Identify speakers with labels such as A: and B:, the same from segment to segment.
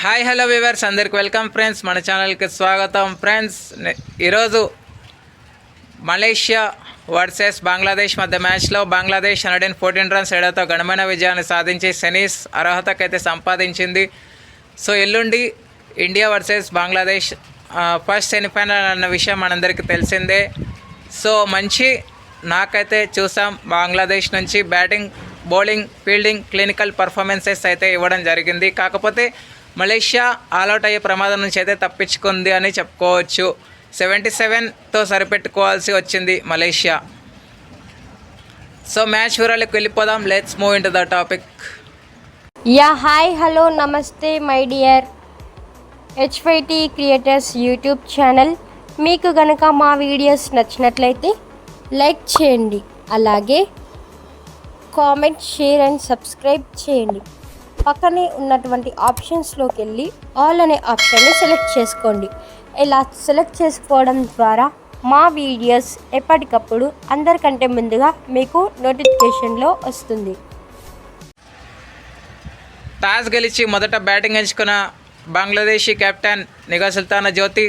A: Hi hello viewers అందరికి welcome friends మన ఛానల్కి స్వాగతం ఫ్రెండ్స్ ఈరోజు మలేషియా వర్సెస్ బంగ్లాదేశ్ మధ్య మ్యాచ్లో Bangladesh hundred and fourteen runs ఏడాతో ఘనమైన విజయాన్ని సాధించి సెనీస్ అర్హతకైతే సంపాదించింది. సో ఎల్లుండి India versus Bangladesh first semifinal అన్న విషయం మనందరికీ తెలిసిందే. సో మంచి నాకైతే చూసాం. బంగ్లాదేశ్ నుంచి batting bowling fielding clinical performances అయితే ఇవ్వడం జరిగింది. కాకపోతే మలేషియా ఆల్అౌట్ అయ్యే ప్రమాదం నుంచి అయితే తప్పించుకుంది అని చెప్పుకోవచ్చు. సెవెంటీ సెవెన్తో సరిపెట్టుకోవాల్సి వచ్చింది మలేషియా. సో మ్యాచ్ వివరాలకు వెళ్ళిపోదాం. Let's move in to the topic
B: yeah hi hello namaste my dear HYT creators YouTube channel. మీకు గనక మా వీడియోస్ నచ్చినట్లయితే లైక్ చేయండి. అలాగే కామెంట్ షేర్ అండ్ సబ్స్క్రైబ్ చేయండి. పక్కనే ఉన్నటువంటి ఆప్షన్స్లోకి వెళ్ళి ఆల్ అనే ఆప్షన్ని సెలెక్ట్ చేసుకోండి. ఇలా సెలెక్ట్ చేసుకోవడం ద్వారా మా వీడియోస్ ఎప్పటికప్పుడు అందరికంటే ముందుగా మీకు నోటిఫికేషన్లో వస్తుంది.
A: టాస్ గెలిచి మొదట బ్యాటింగ్ ఎంచుకున్న బంగ్లాదేశీ కెప్టెన్ నిఘా సుల్తానా జ్యోతి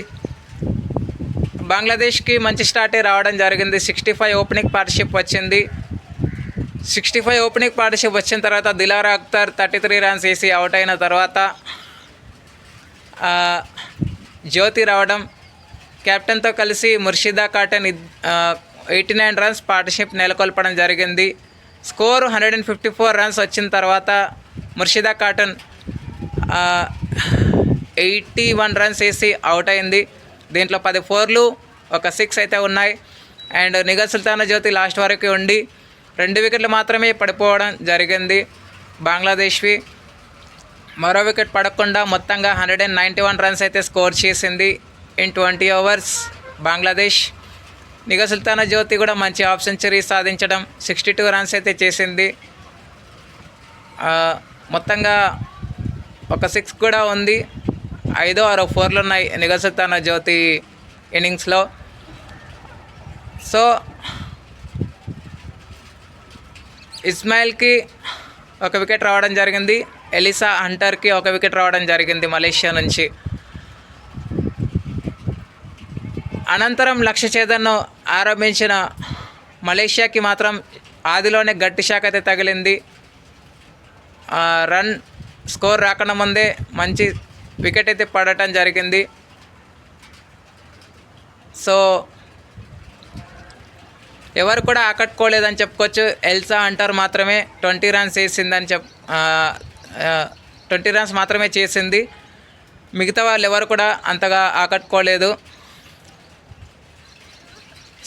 A: బంగ్లాదేశ్కి మంచి స్టార్టే రావడం జరిగింది. సిక్స్టీ ఫైవ్ ఓపెనింగ్ పార్ట్నర్షిప్ వచ్చింది. సిక్స్టీ ఫైవ్ ఓపెనింగ్ పార్ట్నర్షిప్ వచ్చిన తర్వాత Dilara Akhter thirty three runs వేసి అవుట్ అయిన తర్వాత జ్యోతి రావడం కెప్టెన్తో కలిసి Murshida Khatun eighty nine runs partnership నెలకొల్పడం జరిగింది. Score hundred and fifty four runs వచ్చిన తర్వాత Murshida Khatun eighty one runs వేసి అవుట్ అయింది. దీంట్లో పది ఫోర్లు ఒక సిక్స్ అయితే ఉన్నాయి. అండ్ నిఘా సుల్తానా జ్యోతి లాస్ట్ వరకు ఉండి రెండు వికెట్లు మాత్రమే పడిపోవడం జరిగింది. బంగ్లాదేశ్వి మరో వికెట్ పడకుండా మొత్తంగా hundred and ninety one runs అయితే స్కోర్ చేసింది. In twenty overs Bangladesh Nigar Sultana Jyoti కూడా మంచి హాఫ్ సెంచరీ సాధించడం సిక్స్టీ టూ రన్స్ అయితే చేసింది. మొత్తంగా ఒక సిక్స్ కూడా ఉంది. ఐదో ఆరో ఫోర్లు ఉన్నాయి నిఘ సుల్తానా జ్యోతి ఇన్నింగ్స్లో. సో ఇస్మాయిల్కి ఒక వికెట్ రావడం జరిగింది. ఎలిసా హంటర్కి ఒక వికెట్ రావడం జరిగింది మలేషియా నుంచి. అనంతరం లక్ష ఛేదన్ను ఆరంభించిన మలేషియాకి మాత్రం ఆదిలోనే గట్టి షాక్ అయితే తగిలింది. ఆ, రన్ స్కోర్ రాకుండా ముందే మంచి వికెట్ అయితే పడటం జరిగింది. సో ఎవరు కూడా ఆకట్టుకోలేదని చెప్పుకోవచ్చు. ఎల్సా అంటారు మాత్రమే ట్వంటీ రన్స్ వేసిందని చెప్ ట్వంటీ రన్స్ మాత్రమే చేసింది. మిగతా వాళ్ళు ఎవరు కూడా అంతగా ఆకట్టుకోలేదు.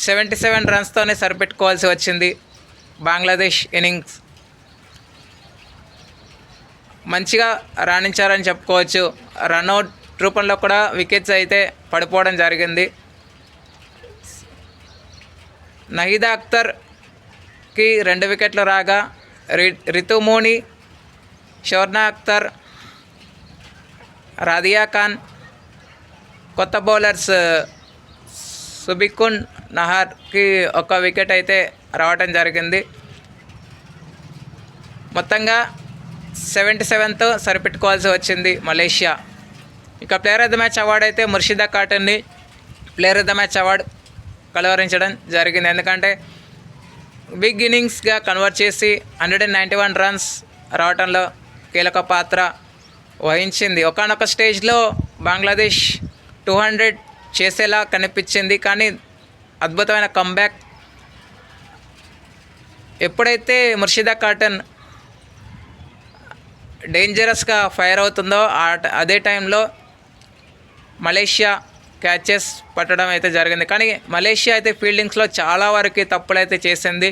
A: సెవెంటీ సెవెన్ రన్స్తోనే సరిపెట్టుకోవాల్సి వచ్చింది. బంగ్లాదేశ్ ఇన్నింగ్స్. మంచిగా రాణించారని చెప్పుకోవచ్చు. రన్అట్ రూపంలో కూడా వికెట్స్ అయితే పడిపోవడం జరిగింది. నహీదా అఖ్తర్కి రెండు వికెట్లు రాగా రి రితుమోని షోర్నా అఖ్తర్ రాదియా ఖాన్ కొత్త బౌలర్స్ సుబికున్ నహార్కి ఒక వికెట్ అయితే రావటం జరిగింది. మొత్తంగా సెవెంటీ సెవెన్తో సరిపెట్టుకోవాల్సి వచ్చింది మలేషియా. ఇక player of the match award అయితే Murshida కాటన్ని player of the match award కలవరించడం జరిగింది. ఎందుకంటే బిగ్ ఇన్నింగ్స్గా కన్వర్ట్ చేసి hundred and ninety one runs రావడంలో కీలక పాత్ర వహించింది. ఒకనొక స్టేజ్లో బంగ్లాదేశ్ టూ హండ్రెడ్ చేసేలా కనిపించింది. కానీ అద్భుతమైన కంబ్యాక్ ఎప్పుడైతే ముర్షిదా కాటన్ డేంజరస్గా ఫైర్ అవుతుందో ఆ అదే టైంలో మలేషియా క్యాచెస్ పట్టడం అయితే జరిగింది. కానీ మలేషియా అయితే ఫీల్డింగ్స్లో చాలా వరకు తప్పులు అయితే చేసింది.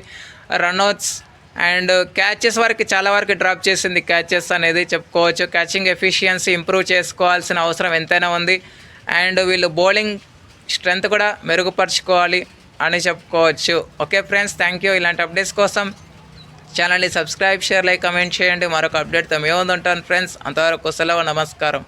A: రన్అట్స్ అండ్ క్యాచెస్ వరకు చాలా వరకు డ్రాప్ చేసింది. క్యాచెస్ అనేది చెప్పుకోవచ్చు. క్యాచింగ్ ఎఫిషియన్సీ ఇంప్రూవ్ చేసుకోవాల్సిన అవసరం ఎంతైనా ఉంది. అండ్ వీళ్ళు బౌలింగ్ స్ట్రెంత్ కూడా మెరుగుపరుచుకోవాలి అని చెప్పుకోవచ్చు. ఓకే ఫ్రెండ్స్ థ్యాంక్ యూ ఇలాంటి అప్డేట్స్ కోసం ఛానల్ని సబ్స్క్రైబ్ షేర్ లైక్ కమెంట్ చేయండి. మరొక అప్డేట్తో మేము ఉంటాను ఫ్రెండ్స్. అంతవరకు సెలవు నమస్కారం.